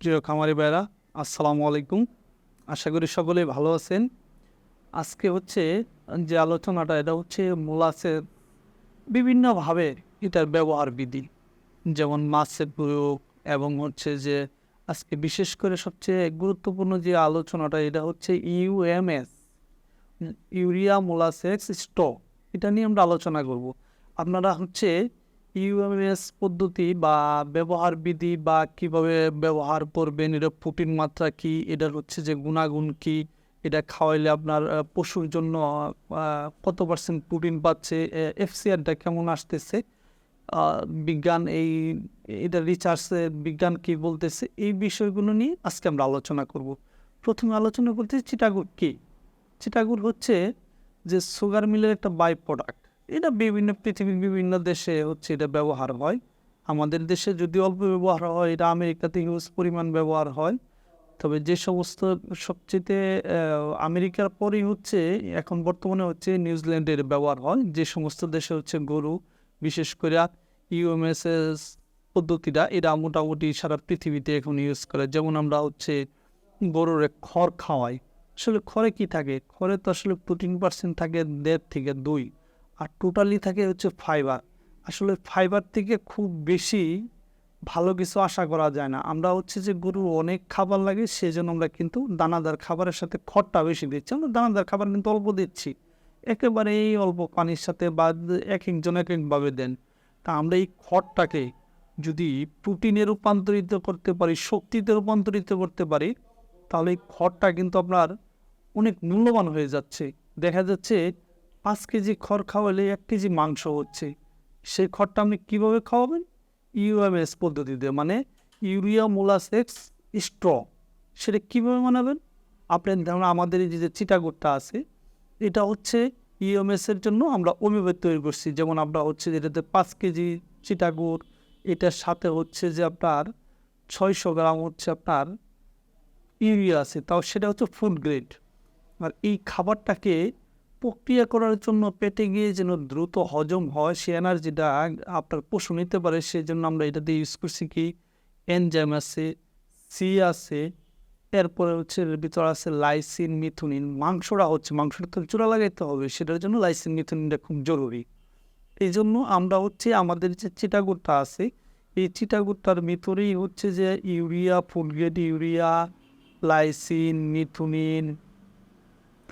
প্রিয় খামারি ভাইরা, আসসালামু আলাইকুম। আশা করি সকলেই ভালো আছেন। আজকে হচ্ছে যে আলোচনাটা, এটা হচ্ছে মোলাসের বিভিন্নভাবে এটার ব্যবহার বিধি, যেমন মাছের প্রয়োগ এবং হচ্ছে যে আজকে বিশেষ করে সবচেয়ে গুরুত্বপূর্ণ যে আলোচনাটা, এটা হচ্ছে ইউএমএস, ইউরিয়া মোলাসেক্স স্টক, এটা নিয়ে আমরা আলোচনা করব। আপনারা হচ্ছে ইউএমএস পদ্ধতি বা ব্যবহার বিধি বা কীভাবে ব্যবহার করবেন, এটা প্রোটিন মাত্রা কি? এটার হচ্ছে যে গুণাগুণ কি? এটা খাওয়াইলে আপনার পশুর জন্য কত পার্সেন্ট প্রোটিন পাচ্ছে? এফসিআরটা কেমন আসতেছে? বিজ্ঞান এই, এটা রিসার্চে বিজ্ঞান কি বলতেছে? এই বিষয়গুলো নিয়ে আজকে আমরা আলোচনা করব। প্রথমে আলোচনা করতে চিটাগুড় কি? চিটাগুড় হচ্ছে যে সুগার মিলের একটা বাই প্রোডাক্ট এটা বিভিন্ন পৃথিবীর বিভিন্ন দেশে হচ্ছে এটা ব্যবহার হয়। আমাদের দেশে যদি অল্প ব্যবহার হয়, এটা আমেরিকাতে হিউজ পরিমাণ ব্যবহার হয়। তবে যে সমস্ত সবচেয়ে আমেরিকার পরেই হচ্ছে, এখন বর্তমানে হচ্ছে নিউজিল্যান্ডের ব্যবহার হয়। যে সমস্ত দেশে হচ্ছে গরু, বিশেষ করে ইউএমএসএস পদ্ধতিটা, এটা মোটামুটি সারা পৃথিবীতে এখন ইউজ করে। যেমন আমরা হচ্ছে গরুর খড় খাওয়াই। আসলে খড়ে কি থাকে? খড়ে তো আসলে প্রোটিন পার্সেন্ট থাকে দেড় থেকে দুই। আর টোটালি থাকে হচ্ছে ফাইবার আসলে ফাইবার থেকে খুব বেশি ভালো কিছু আশা করা যায় না। আমরা হচ্ছে যে গরুর অনেক খাবার লাগে, সেজন্য আমরা কিন্তু দানাদার খাবারের সাথে খড়টা বেশি দিচ্ছি। আমরা দানাদার খাবার কিন্তু অল্প দিচ্ছি। একেবারেই অল্প পানির সাথে বা এক একজন এক একভাবে দেন। তা আমরা এই খড়টাকে যদি প্রোটিনে রূপান্তরিত করতে পারি, শক্তিতে রূপান্তরিত করতে পারি, তাহলে এই খড়টা কিন্তু আপনার অনেক মূল্যবান হয়ে যাচ্ছে। দেখা যাচ্ছে পাঁচ কেজি খড় খাওয়ালে এক কেজি মাংস হচ্ছে। সেই খড়টা আপনি কীভাবে খাওয়াবেন? ইউএমএস পদ্ধতিতে মানে ইউরিয়া মোলাসেক্স স্ট্র। সেটা কীভাবে বানাবেন? আপনি ধরুন আমাদের এই যে চিটাগুড়টা আছে, এটা হচ্ছে ইউএমএস এর জন্য আমরা অমিবেদ তৈরি করছি। যেমন আমরা হচ্ছে যেটাতে পাঁচ কেজি চিটাগুড় এটার সাথে হচ্ছে যে আপনার ছয়শো গ্রাম হচ্ছে আপনার ইউরিয়া আছে, তাও সেটা হচ্ছে ফুড গ্রেড। আর এই খাবারটাকে প্রক্রিয়া করার জন্য পেটে গিয়ে যেন দ্রুত হজম হয়, সে এনার্জিটা আপনার পশু নিতে পারে। সেজন্য আমরা এটাতে ইউজ করছি কি? এনজাইম আছে সি আছে, এরপরে হচ্ছে ভিতরে আছে লাইসিন মিথুনিন। মাংসটা হচ্ছে, মাংসটা তো চূড়া লাগাইতে হবে, সেটার জন্য লাইসিন মিথুনিনটা খুব জরুরি। এই জন্য আমরা হচ্ছে আমাদের যে চিটাগুড়টা আছে, এই চিটাগুড়টার ভিতরেই হচ্ছে যে ইউরিয়া, ফুলগেট ইউরিয়া, লাইসিন মিথুনিন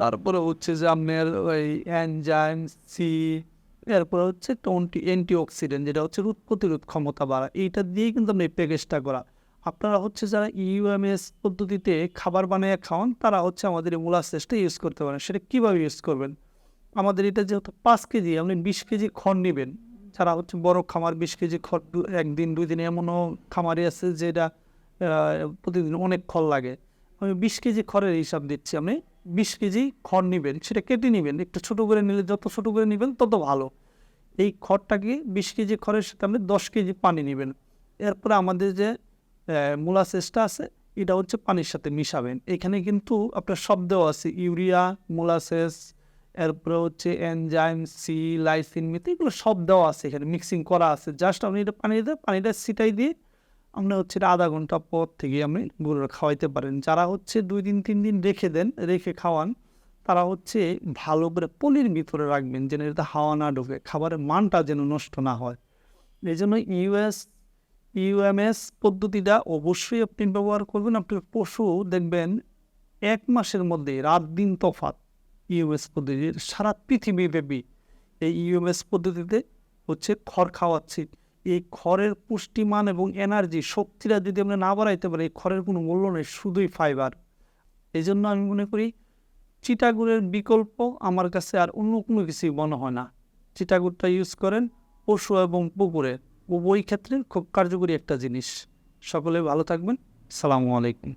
তারপরে হচ্ছে যে আপনার ওই অ্যানজাইম, সি, এরপরে হচ্ছে টোয়েন্টি অ্যান্টিঅক্সিডেন্ট, যেটা হচ্ছে রোগ প্রতিরোধ ক্ষমতা বাড়া এইটা দিয়েই কিন্তু আপনি প্যাকেজটা করা। আপনারা হচ্ছে যারা ইউএমএস পদ্ধতিতে খাবার বানিয়ে খাওয়ান, তারা হচ্ছে আমাদের এই মোলাসেসটা ইউজ করতে পারেন। সেটা কীভাবে ইউজ করবেন? আমাদের এটা যেহেতু পাঁচ কেজি, আপনি বিশ কেজি খড় নেবেন। যারা হচ্ছে বড় খামার, বিশ কেজি খড় একদিন, দুই দিন এমনও খামারে আছে যেটা প্রতিদিন অনেক খড় লাগে। আমি বিশ কেজি খড়ের হিসাব দিচ্ছি, আপনি বিশ কেজি খড় নেবেন, সেটা কেটে নেবেন, একটু ছোটো করে নিলে যত ছোটো করে নেবেন তত ভালো। এই খড়টাকে বিশ কেজি খড়ের সাথে আপনি দশ কেজি পানি নেবেন। এরপরে আমাদের যে মূলা মোলাসেসটা আছে, এটা হচ্ছে পানির সাথে মিশাবেন। এখানে কিন্তু আপনার সব দেওয়া আছে, ইউরিয়া মোলাসেস এরপরে হচ্ছে এনজাইম, সি, লাইসিন মিথ, এগুলো সব দেওয়া আছে এখানে, মিক্সিং করা আছে। জাস্ট আপনি এটা পানি দিয়ে, পানিটা ছিটাই দিয়ে আপনি হচ্ছে আধা ঘণ্টা পর থেকে আপনি গরুর খাওয়াইতে পারেন। যারা হচ্ছে দুই দিন, তিন দিন রেখে দেন, রেখে খাওয়ান, তারা হচ্ছে ভালো করে পলির ভিতরে রাখবেন যেন এটা হাওয়া না ঢোকে, খাবারের মানটা যেন নষ্ট না হয়। এই জন্য ইউএস, ইউএমএস পদ্ধতিটা অবশ্যই আপনি ব্যবহার করবেন। আপনার পশু, দেখবেন এক মাসের মধ্যে, রাত দিন তফাৎ ইউএস পদ্ধতির সারা পৃথিবীব্যাপী এই ইউএমএস পদ্ধতিতে হচ্ছে খড় খাওয়াচ্ছি। এই খড়ের পুষ্টিমান এবং এনার্জি শক্তিটা যদি আমরা না বাড়াইতে পারি, এই খড়ের কোনো মূল্য নেই, শুধুই ফাইবার এই জন্য আমি মনে করি চিটাগুড়ের বিকল্প আমার কাছে আর অন্য কোনো কিছুই মনে হয় না। চিটাগুড়টা ইউজ করেন পশু এবং পুকুরে। উভয় ক্ষেত্রে খুব কার্যকরী একটা জিনিস। সকলে ভালো থাকবেন। সালামু আলাইকুম।